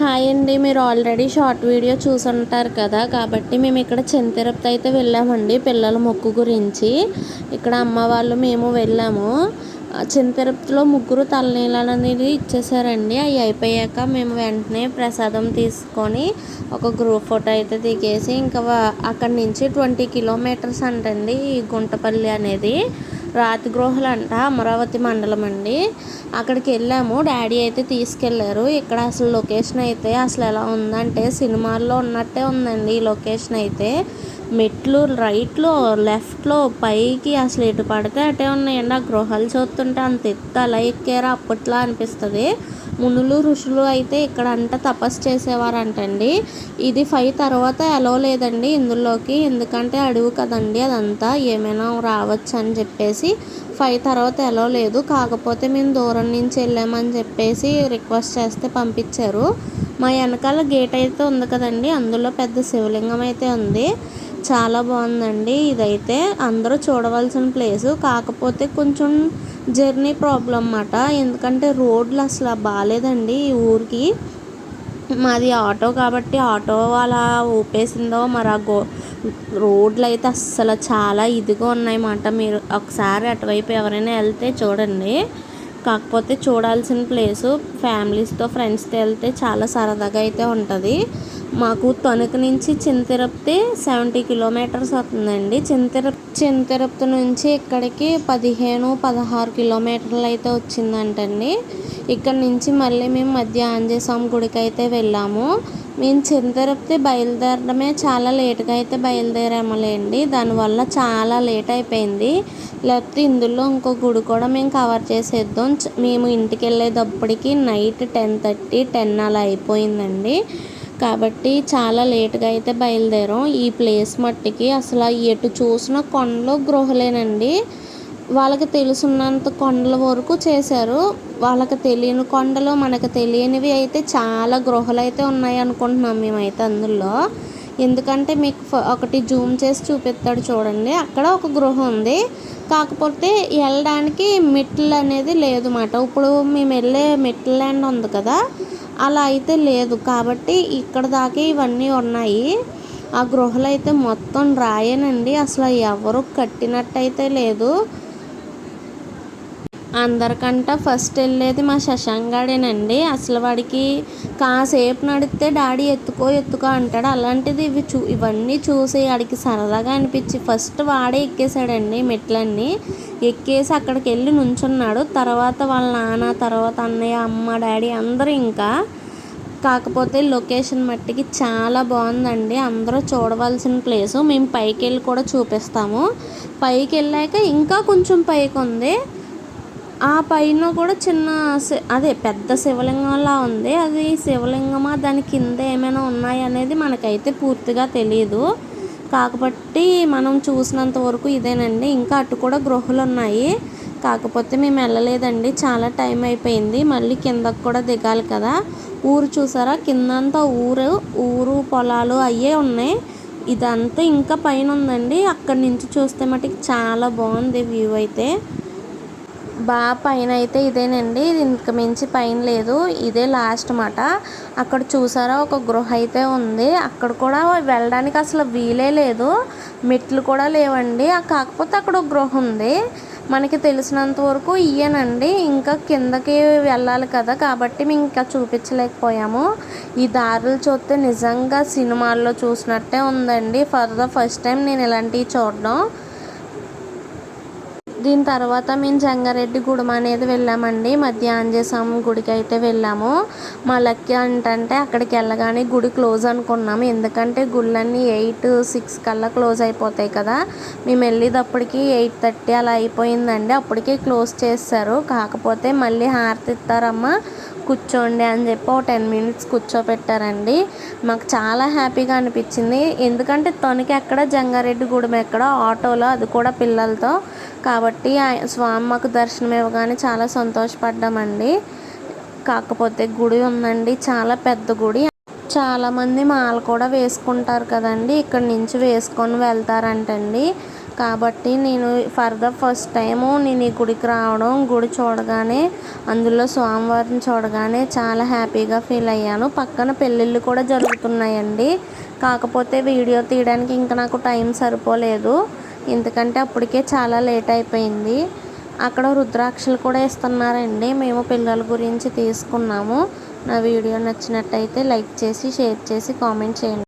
Hi అండి మీరు already short video చూసుంటారు కదా. కాబట్టి మేము ఇక్కడ తిరుపతి అయితే వెళ్ళామండి పిల్లల మొక్కు గురించి. ఇక్కడ అమ్మ వాళ్ళు మేము వెళ్ళాము. తిరుపతిలో ముగ్గురు తలనీలాలు అనేది ఇచ్చేసారండి. అవి అయిపోయాక మేము వెంటనే ప్రసాదం తీసుకొని ఒక గ్రూప్ ఫోటో అయితే దిగేసి ఇంకా అక్కడి నుంచి ట్వంటీ కిలోమీటర్స్ అంటండి ఈ గుంటపల్లి అనేది. రాతి గృహలు అంట అమరావతి మండలం అండి. అక్కడికి వెళ్ళాము. డాడీ అయితే తీసుకెళ్ళారు. ఇక్కడ అసలు లొకేషన్ అయితే అసలు ఎలా ఉందంటే సినిమాల్లో ఉన్నట్టే ఉందండి ఈ లొకేషన్ అయితే. మెట్లు రైట్లో లెఫ్ట్లో పైకి అసలు ఎటు పడితే అటే ఉన్నాయండి. ఆ గృహాలు చూస్తుంటే అంత ఎత్తు అలా ఎక్కారా. అప్పట్లో అనిపిస్తుంది. మునులు ఋషులు అయితే ఇక్కడ అంట తపస్సు చేసేవారంటండి. ఇది ఫైవ్ తర్వాత ఎలా లేదండి ఇందులోకి. ఎందుకంటే అడుగు కదండి అదంతా. ఏమైనా రావచ్చు అని చెప్పేసి ఫైవ్ తర్వాత ఎలా లేదు. కాకపోతే మేము దూరం నుంచి వెళ్ళామని చెప్పేసి రిక్వెస్ట్ చేస్తే పంపించారు. మా వెనకాల గేట్ అయితే ఉంది కదండి. అందులో పెద్ద శివలింగం అయితే ఉంది. చాలా బాగుందండి. ఇదైతే అందరూ చూడవలసిన ప్లేసు. కాకపోతే కొంచెం జర్నీ ప్రాబ్లం అన్నమాట. ఎందుకంటే రోడ్లు అసలు బాగాలేదండి ఈ ఊరికి. మాది ఆటో కాబట్టి ఆటో అలా ఊపేసిందో మరి ఆ గో రోడ్లు అయితే అస్సలు చాలా ఇదిగా ఉన్నాయన్నమాట. మీరు ఒకసారి అటువైపు ఎవరైనా వెళ్తే చూడండి. కాకపోతే చూడాల్సిన ప్లేసు ఫ్యామిలీస్తో ఫ్రెండ్స్తో వెళ్తే చాలా సరదాగా అయితే ఉంటుంది. మాకు తణుకు నుంచి చింతిరప్తి సెవెంటీ కిలోమీటర్స్ అవుతుందండి. చింతిర చింతిరప్తి నుంచి ఇక్కడికి పదిహేను పదహారు కిలోమీటర్లు అయితే వచ్చిందంటండి. ఇక్కడ నుంచి మళ్ళీ మేము మధ్య ఆంజనేయ స్వామి గుడికి అయితే వెళ్ళాము. మేము చింతరప్తి బయలుదేరడమే చాలా లేటుగా అయితే బయలుదేరాములేండి. దానివల్ల చాలా లేట్ అయిపోయింది. లేకపోతే ఇందులో ఇంకో గుడి కూడా మేము కవర్ చేసేద్దాం. మేము ఇంటికి వెళ్ళేటప్పటికి నైట్ టెన్ థర్టీ టెన్ అలా అయిపోయిందండి. కాబట్టి చాలా లేట్గా అయితే బయలుదేరాం. ఈ ప్లేస్ మట్టికి అసలు ఎటు చూసిన కొండలు గృహలేనండి. వాళ్ళకి తెలుసున్నంత కొండల వరకు చేశారు. వాళ్ళకి తెలియని కొండలు మనకు తెలియనివి అయితే చాలా గృహలు అయితే ఉన్నాయి అనుకుంటున్నాం మేమైతే అందులో. ఎందుకంటే మీకు ఒకటి జూమ్ చేసి చూపిస్తాడు చూడండి. అక్కడ ఒక గృహ ఉంది. కాకపోతే వెళ్ళడానికి మెట్లు అనేది లేదు మాట. ఇప్పుడు మేము వెళ్ళే మెట్ల ల్యాండ్ ఉంది కదా అలా అయితే లేదు. కాబట్టి ఇక్కడ దాకా ఇవన్నీ ఉన్నాయి. ఆ గృహలు అయితే మొత్తం రాయేనండి. అసలు ఎవరు కట్టినట్టయితే లేదు. అందరికంట ఫస్ట్ వెళ్ళేది మా శశాంగాడేనండి అసలు వాడికి కాసేపు నడిస్తే డాడీ ఎత్తుకో ఎత్తుకో అంటాడు. అలాంటిది ఇవి చూ ఇవన్నీ చూసి వాడికి సరదాగా అనిపించి ఫస్ట్ వాడే ఎక్కేసాడండి మెట్లన్నీ. ఎక్కేసి అక్కడికి వెళ్ళి నుంచున్నాడు. తర్వాత వాళ్ళ నాన్న తర్వాత అన్నయ్య అమ్మ డాడీ అందరూ ఇంకా కాకపోతే లొకేషన్ మట్టికి చాలా బాగుందండి. అందరూ చూడవలసిన ప్లేసు. మేము పైకి వెళ్ళి కూడా చూపిస్తాము. పైకి వెళ్ళాక ఇంకా కొంచెం పైకి ఉంది ఆ పైన కూడా చిన్న అదే పెద్ద శివలింగంలా ఉంది. అది శివలింగమా దాని కింద ఏమైనా ఉన్నాయనేది మనకైతే పూర్తిగా తెలియదు కాకపోతే మనం చూసినంత వరకు ఇదేనండి. ఇంకా అటు కూడా గృహలు ఉన్నాయి కాకపోతే మేము వెళ్ళలేదండి. చాలా టైం అయిపోయింది. మళ్ళీ కిందకు కూడా దిగాలి కదా. ఊరు చూసారా? కిందంతా ఊరు ఊరు పొలాలు అయ్యే ఉన్నాయి. ఇదంతా ఇంకా పైన ఉందండి. అక్కడి నుంచి చూస్తే మటుకు చాలా బాగుంది వ్యూ అయితే. బాగా పైన అయితే ఇదేనండి. ఇంక మించి పైన లేదు. ఇదే లాస్ట్ మాట. అక్కడ చూసారా? ఒక గృహ అయితే ఉంది. అక్కడ కూడా వెళ్ళడానికి అసలు వీలే లేదు. మెట్లు కూడా లేవండి. కాకపోతే అక్కడ ఒక గృహ ఉంది. మనకి తెలిసినంత వరకు ఇయ్యనండి. ఇంకా కిందకి వెళ్ళాలి కదా. కాబట్టి మేము ఇంకా చూపించలేకపోయాము. ఈ దారులు చూస్తే నిజంగా సినిమాల్లో చూసినట్టే ఉందండి. ఫర్ ద ఫస్ట్ టైం నేను ఇలాంటివి చూడడం. దీని తర్వాత మేము జంగారెడ్డి గుడి అనేది వెళ్ళామండి. మధ్య ఆంజనేయ గుడికి అయితే వెళ్ళాము. మా లక్కీ ఏంటంటే అక్కడికి వెళ్ళగానే గుడి క్లోజ్ అనుకున్నాము. ఎందుకంటే గుళ్ళన్నీ ఎయిట్ సిక్స్ కల్లా క్లోజ్ అయిపోతాయి కదా. మేము వెళ్ళేటప్పటికి ఎయిట్ థర్టీ అలా అయిపోయిందండి. అప్పటికే క్లోజ్ చేస్తారు కాకపోతే మళ్ళీ హారతి ఇస్తారమ్మా కూర్చోండి అని చెప్పి ఒక టెన్ మినిట్స్ కూర్చోపెట్టారండి. మాకు చాలా హ్యాపీగా అనిపించింది. ఎందుకంటే తొనికి ఎక్కడ జంగారెడ్డి గూడెం ఎక్కడ ఆటోలో అది కూడా పిల్లలతో కాబట్టి స్వామి మాకు దర్శనం ఇవ్వగానే చాలా సంతోషపడ్డామండి. కాకపోతే గుడి ఉందండి చాలా పెద్ద గుడి. చాలామంది మాల కూడా వేసుకుంటారు కదండి ఇక్కడ నుంచి వేసుకొని వెళ్తారంటండి. కాబట్టి నేను ఫర్ ద ఫస్ట్ టైము నేను ఈ గుడికి రావడం గుడి చూడగానే అందులో స్వామివారిని చూడగానే చాలా హ్యాపీగా ఫీల్ అయ్యాను. పక్కన పెళ్ళిళ్ళు కూడా జరుగుతున్నాయండి. కాకపోతే వీడియో తీయడానికి ఇంకా నాకు టైం సరిపోలేదు. ఎందుకంటే అప్పటికే చాలా లేట్ అయిపోయింది. అక్కడ రుద్రాక్షలు కూడా ఇస్తున్నారండి మేము పిల్లల గురించి తీసుకున్నాము. నా వీడియో నచ్చినట్టయితే లైక్ చేసి షేర్ చేసి కామెంట్ చేయండి.